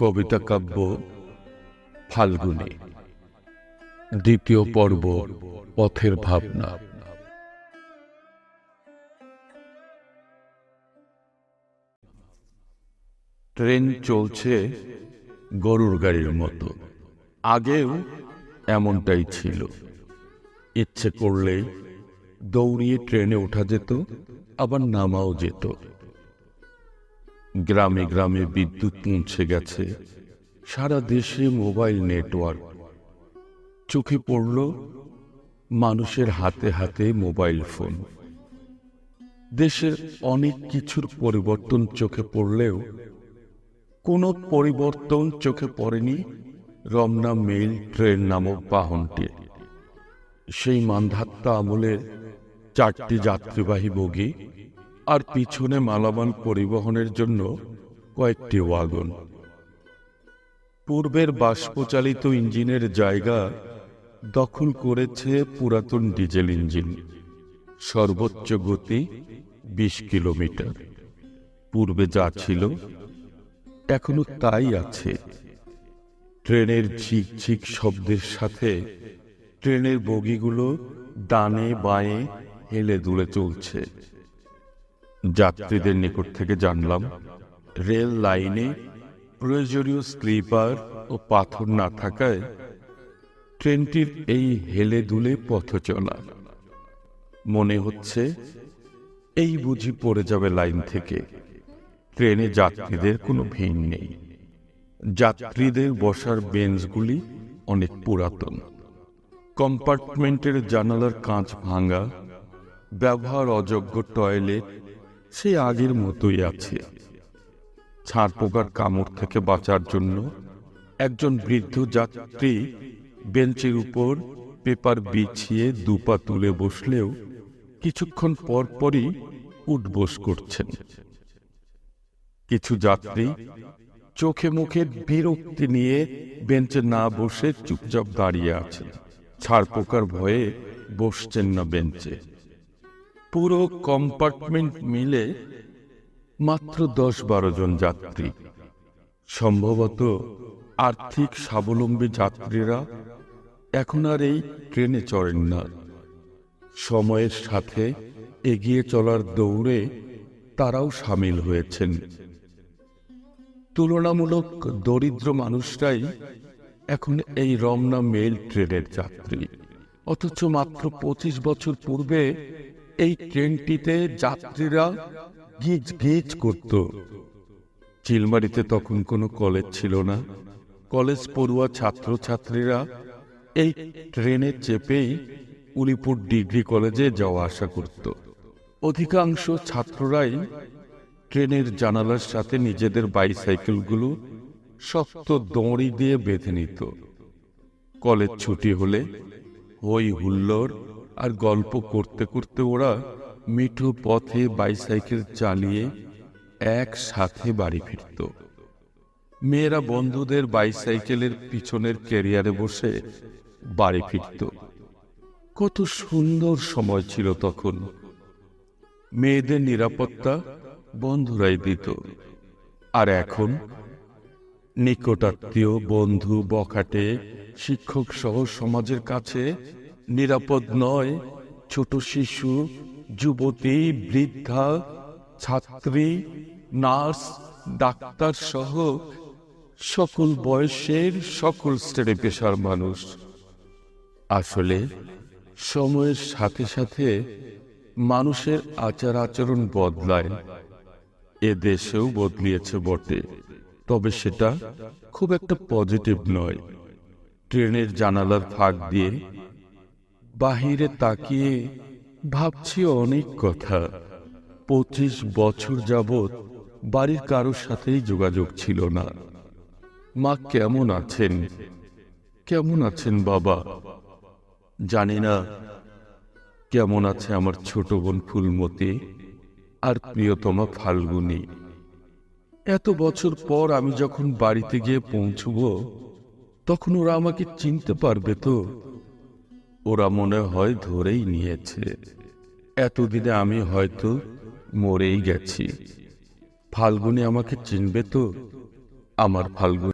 কবিতা কাব্য, ফাল্গুনী। দ্বিতীয় পর্ব, পথের ভাবনা। ট্রেন চলছে গরুর গাড়ির মতো। আগেও এমনটাই ছিল। ইচ্ছে করলেই দৌড়িয়ে ট্রেনে ওঠা যেত, আবার নামাও যেত। গ্রামে গ্রামে বিদ্যুৎ পৌঁছে গেছে। সারা দেশে মোবাইল নেটওয়ার্ক। চোখে পড়ল মানুষের হাতে হাতে মোবাইল ফোন। দেশের অনেক কিছুর পরিবর্তন চোখে পড়লেও কোনো পরিবর্তন চোখে পড়েনি রমনা মেইল ট্রেন নামক বাহনটি। সেই মান্ধাত্তা আমলের চারটি যাত্রীবাহী বগি আর পিছনে মালামাল পরিবহনের জন্য কয়েকটি ওয়াগন। পূর্বের বাষ্পচালিত ইঞ্জিনের জায়গা দখল করেছে পুরাতন ডিজেল ইঞ্জিন। সর্বোচ্চ গতি বিশ কিলোমিটার। পূর্বে যা ছিল, এখনও তাই আছে। ট্রেনের ঝিকঝিক শব্দের সাথে ট্রেনের বগিগুলো ডানে বাঁয়ে হেলে দুলে চলছে। যাত্রীদের নিকট থেকে জানলাম, রেল লাইনে প্রয়োজনীয় স্লিপার ও পাথর না থাকায় ট্রেনটির এই হেলে দুলে পথ চলা। মনে হচ্ছে এই বুঝি পড়ে যাবে লাইন থেকে। ট্রেনে যাত্রীদের কোনো ভিড় নেই। যাত্রীদের বসার বেঞ্চগুলি অনেক পুরাতন। কম্পার্টমেন্টের জানালার কাঁচ ভাঙা, ব্যবহার অযোগ্য টয়লেট সে আগের মতোই আছে। ছাড় পোকার কামড় থেকে বাঁচার জন্য একজন বৃদ্ধ যাত্রী বেঞ্চের উপর পেপার বিছিয়ে দুপা তুলে বসলেও কিছুক্ষণ পর পরই উঠবোস করছেন। কিছু যাত্রী চোখে মুখে বিরক্তি নিয়ে বেঞ্চে না বসে চুপচাপ দাঁড়িয়ে আছে ছাড় পোকার ভয়ে বসছেন না বেঞ্চে। পুরো কম্পার্টমেন্ট মিলে মাত্র দশ বারো জন যাত্রী। সম্ভবত আর্থিক স্বাবলম্বী যাত্রীরা এখন আর এই ট্রেনে চড়েন না। সময়ের সাথে এগিয়ে চলার দৌড়ে তারাও সামিল হয়েছেন। তুলনামূলক দরিদ্র মানুষরাই এখন এই রমনা মেল ট্রেনের যাত্রী। অথচ মাত্র পঁচিশ বছর পূর্বে এই ট্রেনটিতে যাত্রীরা গিজ গিজ করত। চিলমারিতে তখন কোনো কলেজ ছিল না। কলেজ পড়ুয়া ছাত্রছাত্রীরা এই ট্রেনে চেপেই উলিপুর ডিগ্রি কলেজে যাওয়া আসা করত। অধিকাংশ ছাত্ররাই ট্রেনের জানালার সাথে নিজেদের বাইসাইকেলগুলো শক্ত দড়ি দিয়ে বেঁধে নিত। কলেজ ছুটি হলে হই হুল্লোড় আর গল্প করতে করতে ওরা মিঠু পথে বাইসাইকেল চালিয়ে একসাথে বাড়ি ফিরত। মেয়েরা বন্ধুদের বাইসাইকেলের পিছনের ক্যারিয়ারে বসে বাড়ি ফিরত। কত সুন্দর সময় ছিল তখন। মেয়েদের নিরাপত্তা বন্ধুরাই দিত। আর এখন নিকটাত্মীয়, বন্ধু, বখাটে, শিক্ষক সহ সমাজের কাছে নিরাপদ নয়, ছোট শিশু, যুবতী, বৃদ্ধা, ছাত্রী, নার্স, ডাক্তার সহ সকল বয়সের সকল শ্রেণি পেশার মানুষ। আসলে সময়ের সাথে সাথে মানুষের আচার আচরণ বদলায়। এ দেশেও বদলিয়েছে বটে, তবে সেটা খুব একটা পজিটিভ নয়। ট্রেনের জানালার ফাঁক দিয়ে বাহিরে তাকিয়ে ভাবছি অনেক কথা। পঁচিশ বছর যাবৎ বাড়ির কারোর সাথেই যোগাযোগ ছিল না। মা কেমন আছেন? কেমন আছেন বাবা? জানি না। কেমন আছে আমার ছোট বোন ফুলমতি আর প্রিয়তমা ফাল্গুনী? এত বছর পর আমি যখন বাড়িতে গিয়ে পৌঁছব, তখন ওরা আমাকে চিনতে পারবে তো? ওরা মনে হয় ধরেই নিয়েছে। এতদিনে আমি হয়তো মরেই গেছি। ফাল্গুনি আমাকে চিনবে তো? আমার ফাল্গুন